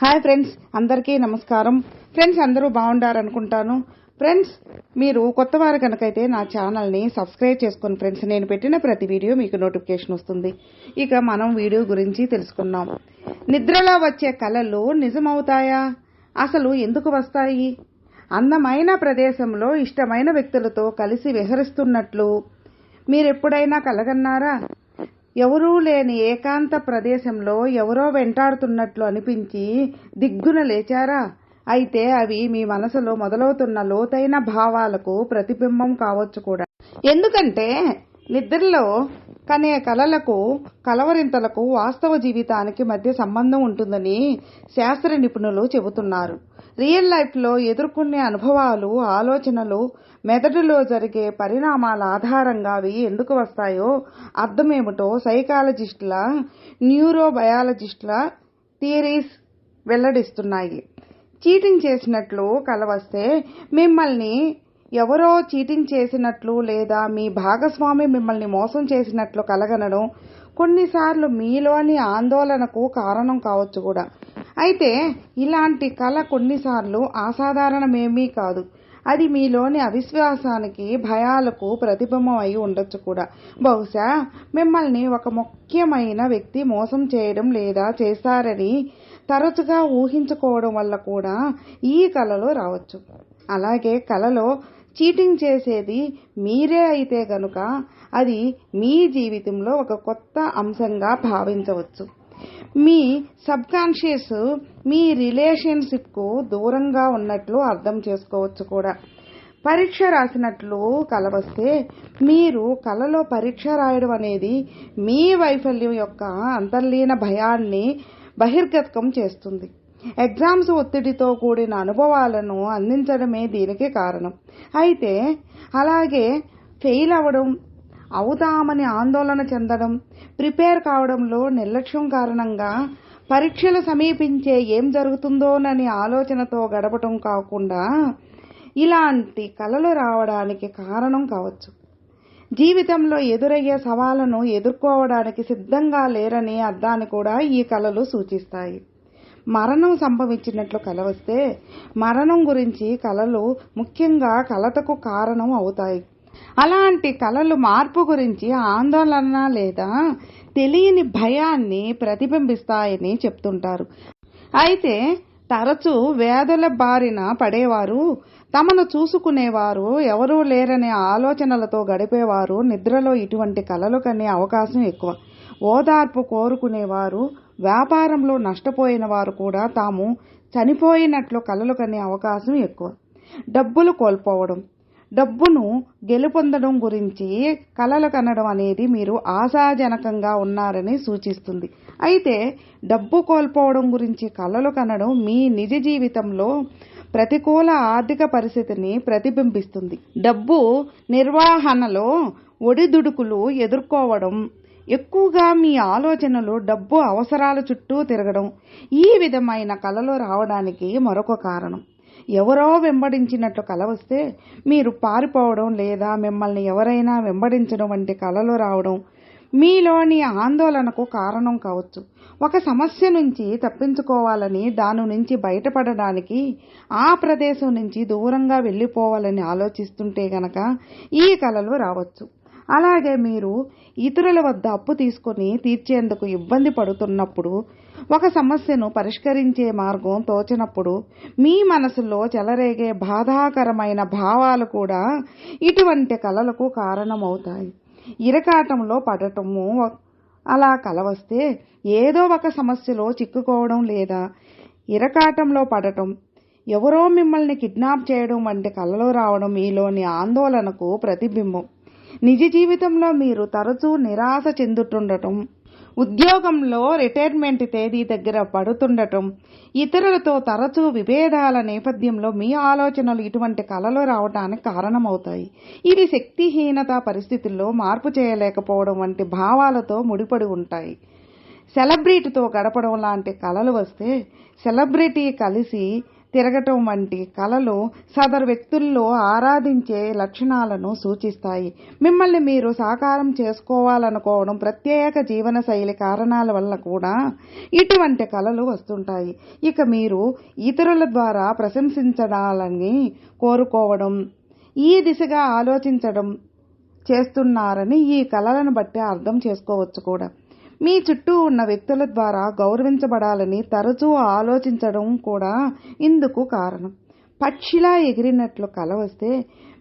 Hi friends అందరికీ నమస్కారం. Friends అందరూ బాగుండారు అనుకుంటాను ఫ్రెండ్స్ మీరు కొత్త వారు కనుకైతే నా ఛానల్ని సబ్స్క్రైబ్ చేసుకుని ఫ్రెండ్స్ నేను పెట్టిన ప్రతి వీడియో మీకు నోటిఫికేషన్ వస్తుంది. ఇక మనం వీడియో గురించి తెలుసుకుందాం. నిద్రలో వచ్చే కళలు నిజమవుతాయా? అసలు ఎందుకు వస్తాయి? అందమైన ప్రదేశంలో ఇష్టమైన వ్యక్తులతో కలిసి విహరిస్తున్నట్లు మీరెప్పుడైనా కలగన్నారా? ఎవరూ లేని ఏకాంత ప్రదేశంలో ఎవరో వెంటాడుతున్నట్లు అనిపించి దిగ్గున లేచారా? అయితే అవి మీ మనసులో మొదలవుతున్న లోతైన భావాలకు ప్రతిబింబం కావచ్చు కూడా. ఎందుకంటే నిద్రలో కనే కళలకు కలవరింతలకు వాస్తవ జీవితానికి మధ్య సంబంధం ఉంటుందని శాస్త్ర నిపుణులు చెబుతున్నారు. రియల్ లైఫ్లో ఎదుర్కొనే అనుభవాలు ఆలోచనలు మెదడులో జరిగే పరిణామాల ఆధారంగా అవి ఎందుకు వస్తాయో అర్థమేమిటో సైకాలజిస్టుల న్యూరోబయాలజిస్టుల థియరీస్ వెల్లడిస్తున్నాయి. చీటింగ్ చేసినట్లు కల వస్తే మిమ్మల్ని ఎవరో చీటింగ్ చేసినట్లు లేదా మీ భాగస్వామి మిమ్మల్ని మోసం చేసినట్లు కలగనడం కొన్నిసార్లు మీలోని ఆందోళనకు కారణం కావచ్చు కూడా. అయితే ఇలాంటి కళ కొన్నిసార్లు అసాధారణమేమీ కాదు. అది మీలోని అవిశ్వాసానికి భయాలకు ప్రతిబింబం అయి ఉండొచ్చు కూడా. బహుశా మిమ్మల్ని ఒక ముఖ్యమైన వ్యక్తి మోసం చేయడం లేదా చేస్తారని తరచుగా ఊహించుకోవడం వల్ల కూడా ఈ కళలు రావచ్చు. అలాగే కళలో చీటింగ్ చేసేది మీరే అయితే గనుక అది మీ జీవితంలో ఒక కొత్త అంశంగా భావించవచ్చు. మీ సబ్కాన్షియస్ మీ రిలేషన్షిప్కు దూరంగా ఉన్నట్లు అర్థం చేసుకోవచ్చు కూడా. పరీక్ష రాసినట్లు కల వస్తే మీరు కలలో పరీక్ష రాయడం అనేది మీ వైఫల్యం యొక్క అంతర్లీన భయాన్ని బహిర్గతం చేస్తుంది. ఎగ్జామ్స్ ఒత్తిడితో కూడిన అనుభవాలను అందించడమే దీనికి కారణం. అయితే అలాగే ఫెయిల్ అవ్వడం అవుతామని ఆందోళన చెందడం ప్రిపేర్ కావడంలో నిర్లక్ష్యం కారణంగా పరీక్షలు సమీపించే ఏం జరుగుతుందోనని ఆలోచనతో గడపటం కాకుండా ఇలాంటి కళలు రావడానికి కారణం కావచ్చు. జీవితంలో ఎదురయ్యే సవాళ్ళను ఎదుర్కోవడానికి సిద్ధంగా లేరని అర్థాన్ని కూడా ఈ కళలు సూచిస్తాయి. మరణం సంభవించినట్లు కల వస్తే మరణం గురించి కలలు ముఖ్యంగా కలతకు కారణం అవుతాయి. అలాంటి కళలు మార్పు గురించి ఆందోళన లేదా తెలియని భయాన్ని ప్రతిబింబిస్తాయని చెప్తుంటారు. అయితే తరచూ వేదల బారిన పడేవారు తమను చూసుకునేవారు ఎవరూ లేరనే ఆలోచనలతో గడిపేవారు నిద్రలో ఇటువంటి కలలు కనే అవకాశం ఎక్కువ. ఓదార్పు కోరుకునేవారు వ్యాపారంలో నష్టపోయిన వారు కూడా తాము చనిపోయినట్లు కలలు కనే అవకాశం ఎక్కువ. డబ్బులు కోల్పోవడం. డబ్బును గెలుపొందడం గురించి కలలు కనడం అనేది మీరు ఆశాజనకంగా ఉన్నారని సూచిస్తుంది. అయితే డబ్బు కోల్పోవడం గురించి కలలు కనడం మీ నిజ జీవితంలో ప్రతికూల ఆర్థిక పరిస్థితిని ప్రతిబింబిస్తుంది. డబ్బు నిర్వహణలో ఒడిదుడుకులు ఎదుర్కోవడం ఎక్కువగా మీ ఆలోచనలు డబ్బు అవసరాల చుట్టూ తిరగడం. ఈ విధమైన కళలు రావడానికి మరొక కారణం. ఎవరో వెంబడించినట్లు కల వస్తే మీరు పారిపోవడం లేదా మిమ్మల్ని ఎవరైనా వెంబడించడం వంటి కలలు రావడం మీలోని ఆందోళనకు కారణం కావచ్చు. ఒక సమస్య నుంచి తప్పించుకోవాలని దాని నుంచి బయటపడడానికి ఆ ప్రదేశం నుంచి దూరంగా వెళ్ళిపోవాలని ఆలోచిస్తుంటే గనక ఈ కలలు రావచ్చు. అలాగే మీరు ఇతరుల వద్ద అప్పు తీసుకొని తీర్చేందుకు ఇబ్బంది పడుతున్నప్పుడు ఒక సమస్యను పరిష్కరించే మార్గం తోచినప్పుడు మీ మనసులో చెలరేగే బాధాకరమైన భావాలు కూడా ఇటువంటి కలలకు కారణమవుతాయి. ఇరకాటంలో పడటము అలా కలవస్తే ఏదో ఒక సమస్యలో చిక్కుకోవడం లేదా ఇరకాటంలో పడటం ఎవరో మిమ్మల్ని కిడ్నాప్ చేయడం వంటి కలలో రావడం మీలోని ఆందోళనకు ప్రతిబింబం. నిజ జీవితంలో మీరు తరచూ నిరాశ చెందుతుండటం ఉద్యోగంలో రిటైర్మెంట్ తేదీ దగ్గర పడుతుండటం ఇతరులతో తరచూ విభేదాల నేపథ్యంలో మీ ఆలోచనలు ఇటువంటి కళలు రావడానికి కారణమవుతాయి. ఇవి శక్తిహీనత పరిస్థితుల్లో మార్పు చేయలేకపోవడం వంటి భావాలతో ముడిపడి ఉంటాయి. సెలబ్రిటీతో గడపడం లాంటి కళలు వస్తే సెలబ్రిటీ కలిసి తిరగటం వంటి కళలు సదరు వ్యక్తుల్లో ఆరాధించే లక్షణాలను సూచిస్తాయి. మిమ్మల్ని మీరు సాకారం చేసుకోవాలనుకోవడం ప్రత్యేక జీవన శైలి కారణాల వల్ల కూడా ఇటువంటి కళలు వస్తుంటాయి. ఇక మీరు ఇతరుల ద్వారా ప్రశంసించడాలని కోరుకోవడం ఈ దిశగా ఆలోచించడం చేస్తున్నారని ఈ కళలను బట్టి అర్థం చేసుకోవచ్చు కూడా. మీ చుట్టూ ఉన్న వ్యక్తుల ద్వారా గౌరవించబడాలని తరచూ ఆలోచించడం కూడా ఇందుకు కారణం. పక్షిలా ఎగిరినట్లు కల వస్తే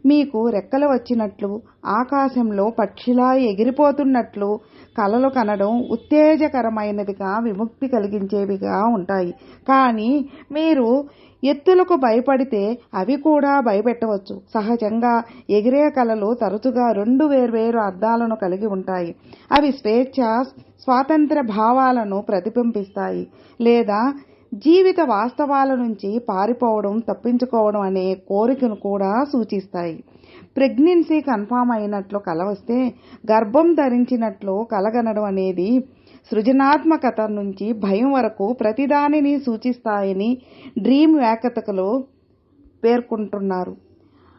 మీకు రెక్కలు వచ్చినట్లు ఆకాశంలో పక్షిలా ఎగిరిపోతున్నట్లు కలలు కనడం ఉత్తేజకరమైనదిగా విముక్తి కలిగించేవిగా ఉంటాయి. కానీ మీరు ఎత్తులకు భయపడితే అవి కూడా భయపెట్టవచ్చు. సహజంగా ఎగిరే కళలు తరచుగా రెండు వేర్వేరు అర్థాలను కలిగి ఉంటాయి. అవి స్వేచ్ఛ స్వాతంత్ర భావాలను ప్రతిబింబిస్తాయి. లేదా జీవిత వాస్తవాల నుంచి పారిపోవడం తప్పించుకోవడం అనే కోరికను కూడా సూచిస్తాయి. ప్రెగ్నెన్సీ కన్ఫామ్ అయినట్లు కల వస్తే గర్భం ధరించినట్లు కలగనడం అనేది సృజనాత్మకత నుంచి భయం వరకు ప్రతిదానిని సూచిస్తాయని డ్రీమ్ వ్యాకతకులు పేర్కొంటున్నారు.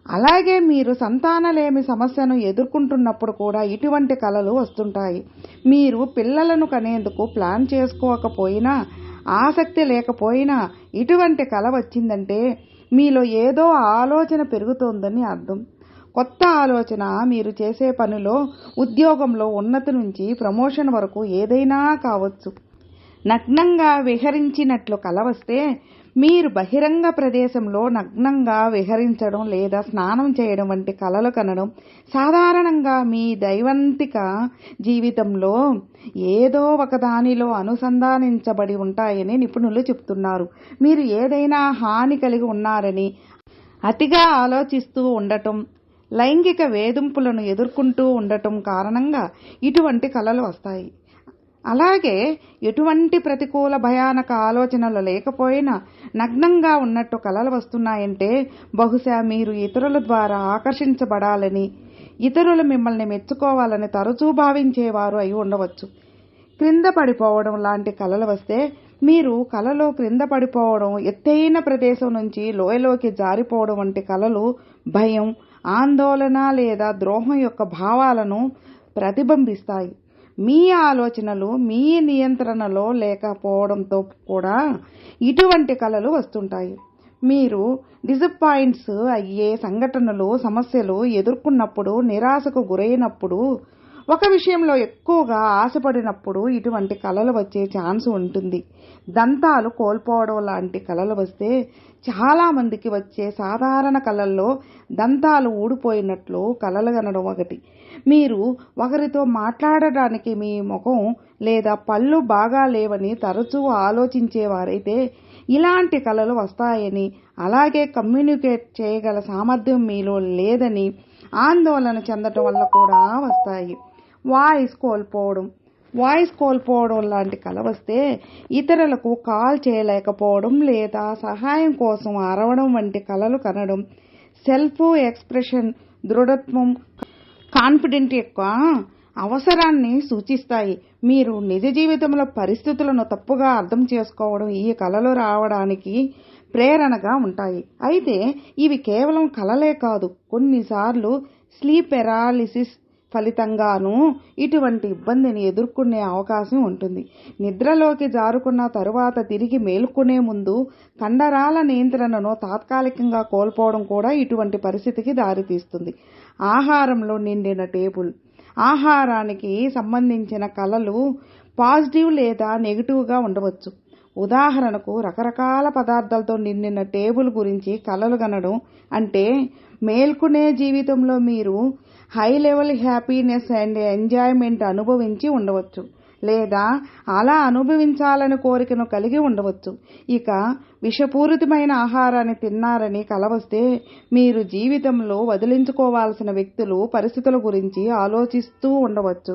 అలాగే మీరు సంతానలేమి సమస్యను ఎదుర్కొంటున్నప్పుడు కూడా ఇటువంటి కళలు వస్తుంటాయి. మీరు పిల్లలను కనేందుకు ప్లాన్ చేసుకోకపోయినా ఆసక్తి లేకపోయినా ఇటువంటి కళ వచ్చిందంటే మీలో ఏదో ఆలోచన పెరుగుతోందని అర్థం. కొత్త ఆలోచన మీరు చేసే పనిలో ఉద్యోగంలో ఉన్నతి నుంచి ప్రమోషన్ వరకు ఏదైనా కావచ్చు. నగ్నంగా విహరించినట్లు కల వస్తే మీరు బహిరంగ ప్రదేశంలో నగ్నంగా విహరించడం లేదా స్నానం చేయడం వంటి కలలు కనడం సాధారణంగా మీ దైవంతిక జీవితంలో ఏదో ఒకదానిలో అనుసంధానించబడి ఉంటాయని నిపుణులు చెప్తున్నారు. మీరు ఏదైనా హాని కలిగి ఉన్నారని అతిగా ఆలోచిస్తూ ఉండటం లైంగిక వేధింపులను ఎదుర్కొంటూ ఉండటం కారణంగా ఇటువంటి కలలు వస్తాయి. అలాగే ఎటువంటి ప్రతికూల భయానక ఆలోచనలు లేకపోయినా నగ్నంగా ఉన్నట్టు కలలు వస్తున్నాయంటే బహుశా మీరు ఇతరుల ద్వారా ఆకర్షించబడాలని ఇతరులు మిమ్మల్ని మెచ్చుకోవాలని తరచూ భావించేవారు అయి ఉండవచ్చు. క్రింద పడిపోవడం లాంటి కలలు వస్తే మీరు కలలో క్రింద పడిపోవడం ఎత్తైన ప్రదేశం నుంచి లోయలోకి జారిపోవడం వంటి కలలు భయం ఆందోళన లేదా ద్రోహం యొక్క భావాలను ప్రతిబింబిస్తాయి. మీ ఆలోచనలు మీ నియంత్రణలో లేకపోవడంతో కూడా ఇటువంటి కళలు వస్తుంటాయి. మీరు డిసప్పాయింట్స్ అయ్యే సంఘటనలు సమస్యలు ఎదుర్కొన్నప్పుడు నిరాశకు గురైనప్పుడు ఒక విషయంలో ఎక్కువగా ఆశపడినప్పుడు ఇటువంటి కళలు వచ్చే ఛాన్స్ ఉంటుంది. దంతాలు కోల్పోవడం లాంటి కళలు వస్తే చాలామందికి వచ్చే సాధారణ కళల్లో దంతాలు ఊడిపోయినట్లు కళలు కనడం ఒకటి. మీరు ఒకరితో మాట్లాడటానికి మీ ముఖం లేదా పళ్ళు బాగా లేవని తరచూ ఆలోచించేవారైతే ఇలాంటి కళలు వస్తాయని అలాగే కమ్యూనికేట్ చేయగల సామర్థ్యం మీలో లేదని ఆందోళన చెందటం వల్ల కూడా వస్తాయి. వాయిస్ కోల్పోవడం వాయిస్ కోల్పోవడం లాంటి కల వస్తే ఇతరులకు కాల్ చేయలేకపోవడం లేదా సహాయం కోసం అరవడం వంటి కళలు కనడం సెల్ఫ్ ఎక్స్ప్రెషన్ దృఢత్వం కాన్ఫిడెంట్ యొక్క అవసరాన్ని సూచిస్తాయి. మీరు నిజ జీవితంలో పరిస్థితులను తప్పుగా అర్థం చేసుకోవడం ఈ కళలు రావడానికి ప్రేరణగా ఉంటాయి. అయితే ఇవి కేవలం కలలే కాదు. కొన్నిసార్లు స్లీప్ పెరాలిసిస్ ఫలితంగానూ ఇటువంటి ఇబ్బందిని ఎదుర్కొనే అవకాశం ఉంటుంది. నిద్రలోకి జారుకున్న తరువాత తిరిగి మేలుకునే ముందు కండరాల నియంత్రణను తాత్కాలికంగా కోల్పోవడం కూడా ఇటువంటి పరిస్థితికి దారితీస్తుంది. ఆహారంలో నిండిన టేబుల్ ఆహారానికి సంబంధించిన కళలు పాజిటివ్ లేదా నెగిటివ్గా ఉండవచ్చు. ఉదాహరణకు రకరకాల పదార్థాలతో నిండిన టేబుల్ గురించి కలలు కనడం అంటే మేల్కొనే జీవితంలో మీరు high level happiness and enjoyment అనుభవించి ఉండవచ్చు. లేదా అలా అనుభవించాలని కోరికను కలిగి ఉండవచ్చు. ఇక విషపూరితమైన ఆహారాన్ని తిన్నారని కలవస్తే మీరు జీవితంలో వదిలించుకోవాల్సిన వ్యక్తులు పరిస్థితుల గురించి ఆలోచిస్తూ ఉండవచ్చు.